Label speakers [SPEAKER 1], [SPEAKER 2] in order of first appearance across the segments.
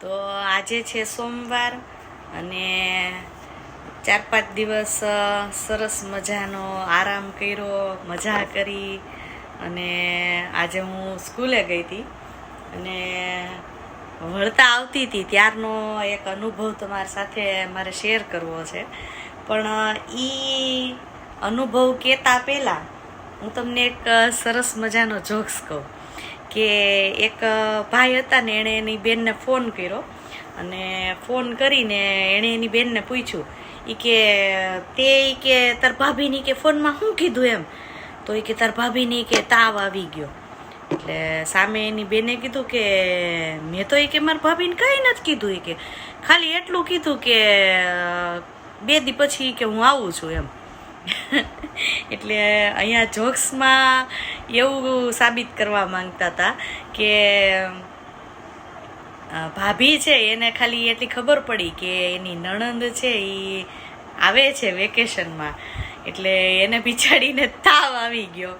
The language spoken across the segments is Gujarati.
[SPEAKER 1] તો આજે છે સોમવાર અને ચાર પાંચ દિવસ સરસ મજાનો આરામ કર્યો, મજા કરી અને આજે હું સ્કૂલે ગઈ હતી અને વળતા આવતી હતી. ત્યારનો એક અનુભવ તમારી સાથે મારે શેર કરવો છે. પણ એ અનુભવ કહેતા પહેલાં હું તમને એક સરસ મજાનો જોક્સ કહું. કે એક ભાઈ હતા ને એણે એની બેનને ફોન કર્યો અને ફોન કરીને એણે એની બેનને પૂછ્યું. એ કે, તે કે તાર ભાભીની કે ફોનમાં શું કીધું એમ? તો એ કે, તાર ભાભીની કે તાવ આવી ગયો. એટલે સામે એની બેને કીધું કે, મેં તો એ કે મારા ભાભીને કંઈ નથી કીધું એ કે. ખાલી એટલું કીધું કે, બે દી પછી કે હું આવું છું એમ. એટલે અહીંયા જોક્સમાં એવું સાબિત કરવા માંગતા હતા કે ભાભી છે એને ખાલી એટલી ખબર પડી કે એની નણંદ છે એ આવે છે વેકેશનમાં. એટલે એને બિચાડીને તાવ આવી ગયો.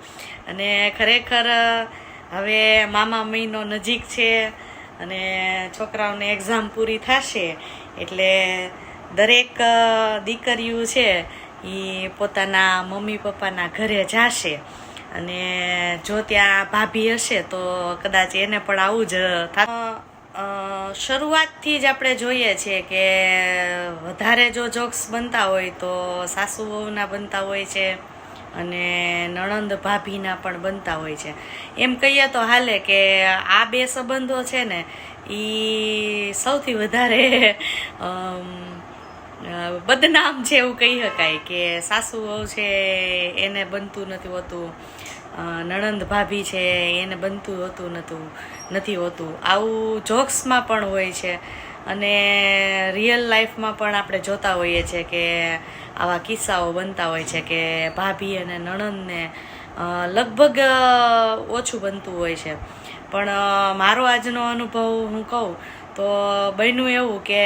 [SPEAKER 1] અને ખરેખર, હવે મામા મહિનો નજીક છે અને છોકરાઓને એક્ઝામ પૂરી થશે, એટલે દરેક દીકરીઓ છે એ પોતાના મમ્મી પપ્પાના ઘરે જાશે. અને જો ત્યાં ભાભી હશે તો કદાચ એને પણ આવું જ શરૂઆતથી જ આપણે જોઈએ છીએ કે વધારે જો જોક્સ બનતા હોય તો સાસુ વહુના બનતા હોય છે અને નણંદ ભાભીના પણ બનતા હોય છે. એમ કહીએ તો હાલે કે આ બે સંબંધો છે ને એ સૌથી વધારે બદનામ છે એવું કહી શકાય કે સાસુ વહુ છે, એને બનતું નથી હોતું. નણંદ ભાભી છે, એને બનતું હોતું નતું, નથી હોતું. આવું જોક્સમાં પણ હોય છે. અને રિયલ લાઈફમાં પણ આપણે જોતા હોઈએ છીએ કે આવા કિસ્સાઓ બનતા હોય છે કે ભાભી અને નણંદને લગભગ ઓછું બનતું હોય છે. પણ મારો આજનો અનુભવ હું કહું તો બન્યું એવું કે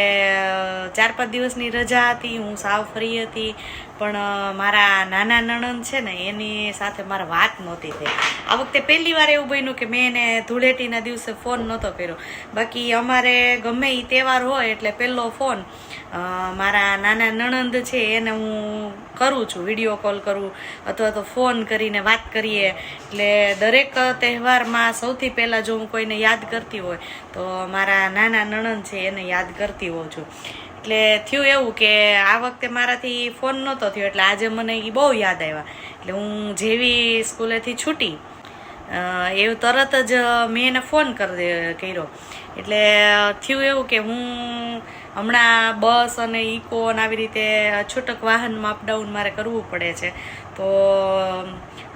[SPEAKER 1] ચાર પાંચ દિવસની રજા હતી, હું સાવ ફ્રી હતી, પણ મારા નાના નણંદ છે ને, એની સાથે મારે વાત નહોતી થઈ. આ વખતે પહેલી વાર એવું બન્યું કે મેં એને ધૂળેટીના દિવસે ફોન નહોતો કર્યો. બાકી અમારે ગમે એ તહેવાર હોય એટલે પહેલો ફોન મારા નાના નણંદ છે એને હું કરું છું, વીડિયો કોલ કરું, અથવા તો ફોન કરીને વાત કરીએ. એટલે દરેક તહેવારમાં સૌથી પહેલાં જો હું કોઈને યાદ કરતી હોય, તો મારા નાના નણંદ છે, એને યાદ કરતી હોઉં છું. એટલે થયું એવું કે આ વખતે મારાથી ફોન નહોતો થયો, એટલે આજે મને એ બહુ યાદ આવ્યા. એટલે હું જેવી સ્કૂલેથી છૂટી એવું તરત જ મેં એને ફોન કરી કર્યો. એટલે થયું એવું કે હું હમણાં બસ અને ઇકો અને આવી રીતે છૂટક વાહનમાં અપડાઉન મારે કરવું પડે છે. તો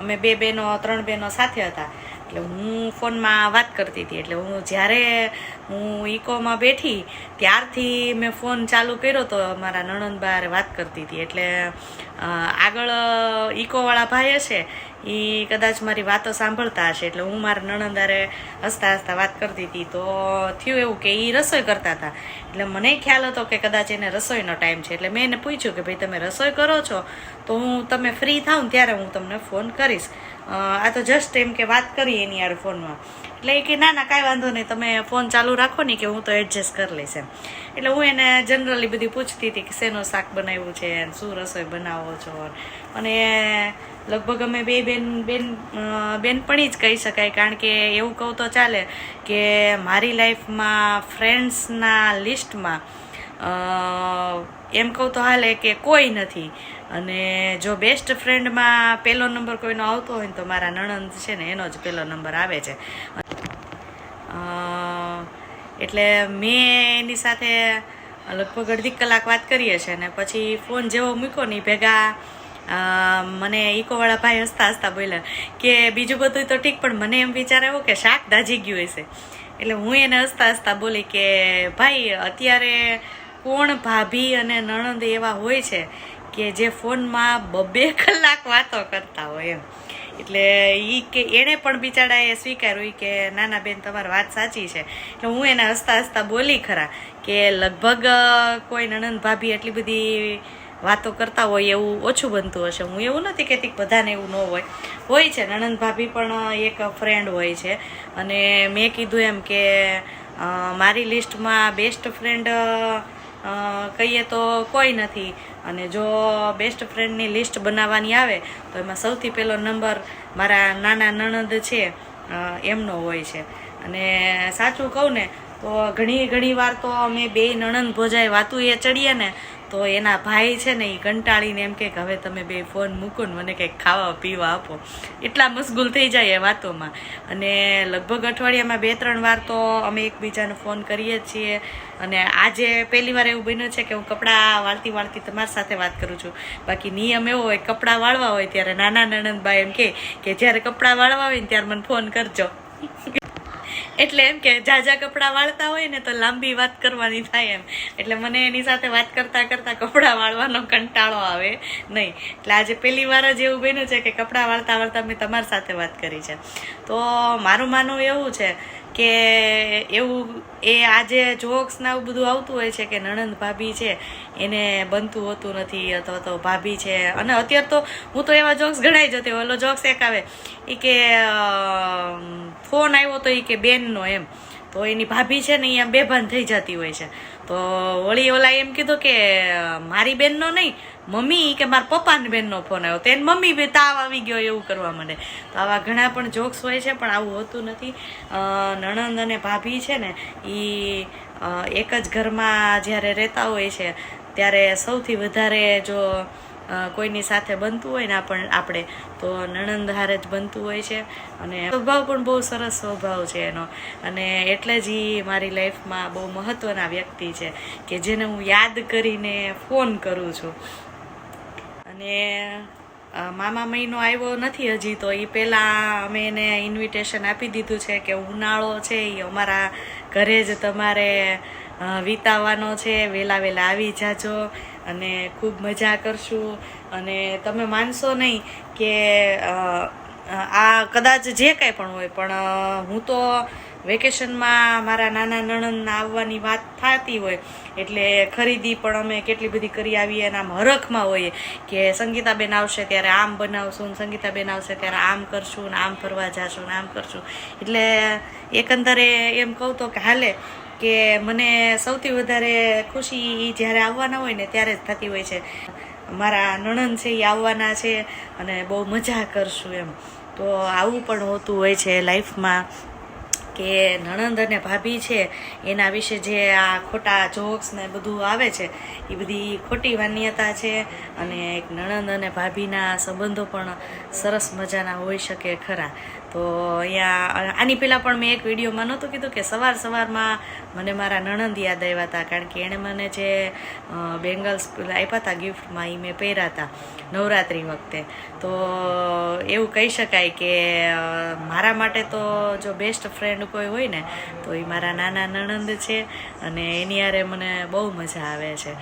[SPEAKER 1] અમે બે બહેનો, ત્રણ બહેનો સાથે હતા. એટલે હું ફોનમાં વાત કરતી હતી. એટલે હું જ્યારે હું ઇકોમાં બેઠી, ત્યારથી મેં ફોન ચાલુ કર્યો તો મારા નણંદ બહાર વાત કરતી હતી. એટલે આગળ ઇકોવાળા ભાઈ હશે એ કદાચ મારી વાતો સાંભળતા હશે એટલે હું મારા નણંદારે હસતા હસતા વાત કરતી હતી. તો થયું એવું કે એ રસોઈ કરતા હતા. એટલે મને ખ્યાલ હતો કે કદાચ એને રસોઈનો ટાઈમ છે. એટલે મેં એને પૂછ્યું કે ભાઈ, તમે રસોઈ કરો છો? તો હું તમે ફ્રી થાવ ને ત્યારે હું તમને ફોન કરીશ. આ તો જસ્ટ એમ કે વાત કરી એની યાર ફોનમાં. એટલે એ કે, ના ના, કાંઈ વાંધો નહીં. તમે ફોન ચાલુ રાખો ને કે હું તો એડજસ્ટ કરી લઈશ એમ. એટલે હું એને જનરલી બધી પૂછતી હતી કે શેનું શાક બનાવ્યું છે શું રસોઈ બનાવો છો? અને લગભગ અમે બે બેન બેન બેનપણી જ કહી શકાય. કારણ કે એવું કહું તો ચાલે કે મારી લાઈફમાં ફ્રેન્ડ્સના લિસ્ટમાં એમ કહું તો હાલે કે કોઈ નથી. અને જો બેસ્ટ ફ્રેન્ડમાં પહેલો નંબર કોઈનો આવતો હોય ને તો મારા નણંદ છે ને, એનો જ પહેલો નંબર આવે છે. એટલે મેં એની સાથે લગભગ અડધી કલાક વાત કરીએ છે ને, પછી ફોન જેવો મૂક્યો ને ભેગા મને ઇકોવાળા ભાઈ હસતા હસતા બોલ્યા કે બીજું બધું તો ઠીક, પણ મને એમ વિચાર આવ્યો કે શાક દાજી ગયું હશે. એટલે હું એને હસતા હસતા બોલી કે ભાઈ, અત્યારે કોણ ભાભી અને નણંદ એવા હોય છે કે જે ફોનમાં બબે કલાક વાતો કરતા હોય એમ. એટલે એ કે એણે પણ બિચારાએ સ્વીકાર્યું કે નાના બેન, તમારી વાત સાચી છે. એટલે હું એને હસતા હસતા બોલી ખરા કે લગભગ કોઈ નણંદ ભાભી એટલી બધી વાતો કરતા હોય એવું ઓછું બનતું હશે. હું એવું નથી કહેતી બધાને એવું ન હોય. હોય છે. નણંદ ભાભી પણ એક ફ્રેન્ડ હોય છે. અને મેં કીધું એમ કે મારી લિસ્ટમાં બેસ્ટ ફ્રેન્ડ કહીએ તો કોઈ નથી. અને જો બેસ્ટ ફ્રેન્ડની લિસ્ટ બનાવવાની આવે, તો એમાં સૌથી પહેલો નંબર મારા નાના નણંદ છે એમનો હોય છે. અને સાચું કહું ને તો ઘણી ઘણી વાર તો અમે બે નણંદ ભોજાએ વાતું એ ચડીએ ને, તો એના ભાઈ છે ને એ કંટાળીને એમ કે હવે તમે બે ફોન મૂકો ને મને કંઈક ખાવા પીવા આપો. એટલા મશગુલ થઈ જાય એ વાતોમાં. અને લગભગ અઠવાડિયામાં બે ત્રણ વાર તો અમે એકબીજાને ફોન કરીએ છીએ. અને આજે પહેલી વાર એવું બન્યું છે કે હું કપડાં વાળતી વાળતી તમારી સાથે વાત કરું છું. બાકી નિયમ એવો હોય, કપડાં વાળવા હોય ત્યારે નાના નણંદભાઈ એમ કે જ્યારે કપડાં વાળવા હોય ને ત્યારે મને ફોન કરજો. એટલે એમ કે જાજા કપડાં વાળતા હોય ને તો લાંબી વાત કરવાની થાય એમ. એટલે મને એની સાથે વાત કરતા કરતાં કપડાં વાળવાનો કંટાળો આવે નહીં. એટલે આજે પહેલી વાર જ એવું બન્યું છે કે કપડાં વાળતા વાળતા મેં તમારી સાથે વાત કરી છે. તો મારું માનવું એવું છે કે એવું એ આજે જોક્સને એવું બધું આવતું હોય છે કે નણંદ ભાભી છે, એને બનતું હોતું નથી અથવા તો ભાભી છે. અને અત્યારે તો હું તો એવા જોક્સ ગણાઈ જતી ઓલો જોક્સ એક આવે એ કે ફોન આવ્યો તો એ કે બેનનો એમ. તો એની ભાભી છે ને અહીંયા બેભાન થઈ જતી હોય છે. તો વળી ઓલા એમ કીધું કે, મારી બેનનો નહીં, મમ્મી કે મારા પપ્પાની બેનનો ફોન આવ્યો. તો એની મમ્મી બે તાવ આવી ગયો એવું કરવા માંડે. તો આવા ઘણા પણ જોક્સ હોય છે, પણ આવું હોતું નથી. નણંદ અને ભાભી છે ને એ એક જ ઘરમાં જ્યારે રહેતા હોય છે, ત્યારે સૌથી વધારે જો કોઈની સાથે બનતું હોય ને આપણ આપણે. તો નણંદ હારે જ બનતું હોય છે. અને સ્વભાવ પણ બહુ સરસ સ્વભાવ છે એનો. અને એટલે જ એ મારી લાઈફમાં બહુ મહત્વના વ્યક્તિ છે કે જેને હું યાદ કરીને ફોન કરું છું. અને મામા મહિનો આવ્યો નથી હજી, તો એ પહેલાં અમે એને ઇન્વિટેશન આપી દીધું છે કે ઉનાળો છે એ અમારા ઘરે જ તમારે વિતાવવાનો છે. વહેલા વહેલા આવી જાજો. અને ખૂબ મજા કરશું. અને તમે માનશો નહીં કે આ કદાચ જે કાંઈ પણ હોય, પણ હું તો વેકેશનમાં મારા નાના નણંદના આવવાની વાત થતી હોય, એટલે ખરીદી પણ અમે કેટલી બધી કરી આવીએ અને આમ હરખમાં હોઈએ કે સંગીતાબેન આવશે ત્યારે આમ બનાવશું ને સંગીતાબેન આવશે ત્યારે આમ કરશું, ને આમ ફરવા જાશું, ને આમ કરશું. એટલે એકંદરે એમ કહું તો કે હાલે કે મને સૌથી વધારે ખુશી જ્યારે આવવાના હોય ને ત્યારે જ થતી હોય છે. મારા નણંદ છે એ આવવાના છે અને બહુ મજા કરશું એમ. તો આવું પણ હોતું હોય છે લાઈફમાં કે નણંદ અને ભાભી છે, એના વિશે જે આ ખોટા જોક્સ ને બધું આવે છે એ બધી ખોટી માન્યતા છે અને એક નણંદ અને ભાભીના સંબંધો પણ સરસ મજાના હોઈ શકે ખરા. તો અહીંયા, આની પહેલાં પણ મેં એક વિડીયોમાં નહોતું કીધું કે સવાર સવારમાં મને મારા નણંદ યાદ આવ્યા હતા, કારણ કે એણે મને જે બેંગલ્સ આપ્યા હતા ગિફ્ટમાં એ મેં પહેર્યા હતા નવરાત્રિ વખતે. તો એવું કહી શકાય કે મારા માટે તો જો બેસ્ટ ફ્રેન્ડ કોઈ હોય ને, તો એ મારા નાના નણંદ છે અને એની હારે મને બહુ મજા આવે છે.